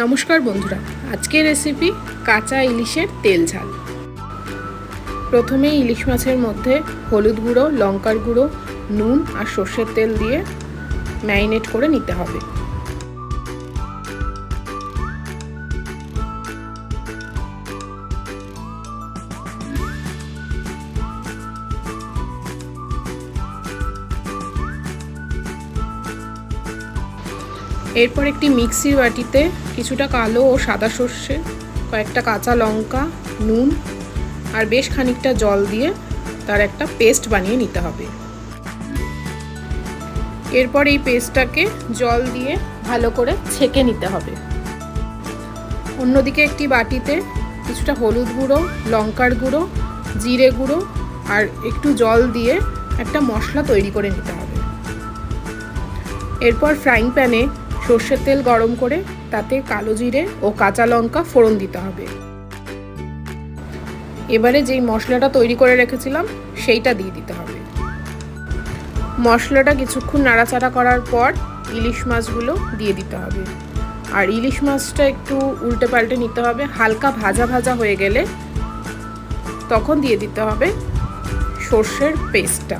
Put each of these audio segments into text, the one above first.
নমস্কার বন্ধুরা, আজকের রেসিপি কাঁচা ইলিশের তেল ঝাল। প্রথমে ইলিশ মাছের মধ্যে হলুদ গুঁড়ো, লঙ্কার গুঁড়ো, নুন আর সর্ষের তেল দিয়ে ম্যারিনেট করে নিতে হবে। এরপর একটি মিক্সির বাটিতে কিছুটা কালো ও সাদা সর্ষে, কয়েকটা কাঁচা লঙ্কা, নুন আর বেশ খানিকটা জল দিয়ে তার একটা পেস্ট বানিয়ে নিতে হবে। এরপর এই পেস্টটাকে জল দিয়ে ভালো করে ছেঁকে নিতে হবে। অন্যদিকে একটি বাটিতে কিছুটা হলুদ গুঁড়ো, লঙ্কার গুঁড়ো, জিরে গুঁড়ো আর একটু জল দিয়ে একটা মশলা তৈরি করে নিতে হবে। এরপর ফ্রাইং প্যানে সর্ষের তেল গরম করে তাতে কালো জিরে ও কাঁচা লঙ্কা ফোড়ন দিতে হবে। এবারে যেই মশলাটা তৈরি করে রেখেছিলাম, সেইটা দিয়ে দিতে হবে। মশলাটা কিছুক্ষণ নাড়াচাড়া করার পর ইলিশ মাছগুলো দিয়ে দিতে হবে। আর ইলিশ মাছটা একটু উল্টে পাল্টে নিতে হবে, হালকা ভাজা ভাজা হয়ে গেলে তখন দিয়ে দিতে হবে সর্ষের পেস্টটা।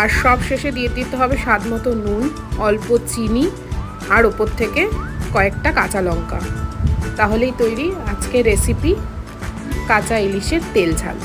আর সব শেষে দিয়ে দিতে হবে স্বাদ মতো নুন, অল্প চিনি আর ওপর থেকে কয়েকটা কাঁচা লঙ্কা। তাহলেই তৈরি আজকের রেসিপি কাঁচা ইলিশের তেল ঝাল।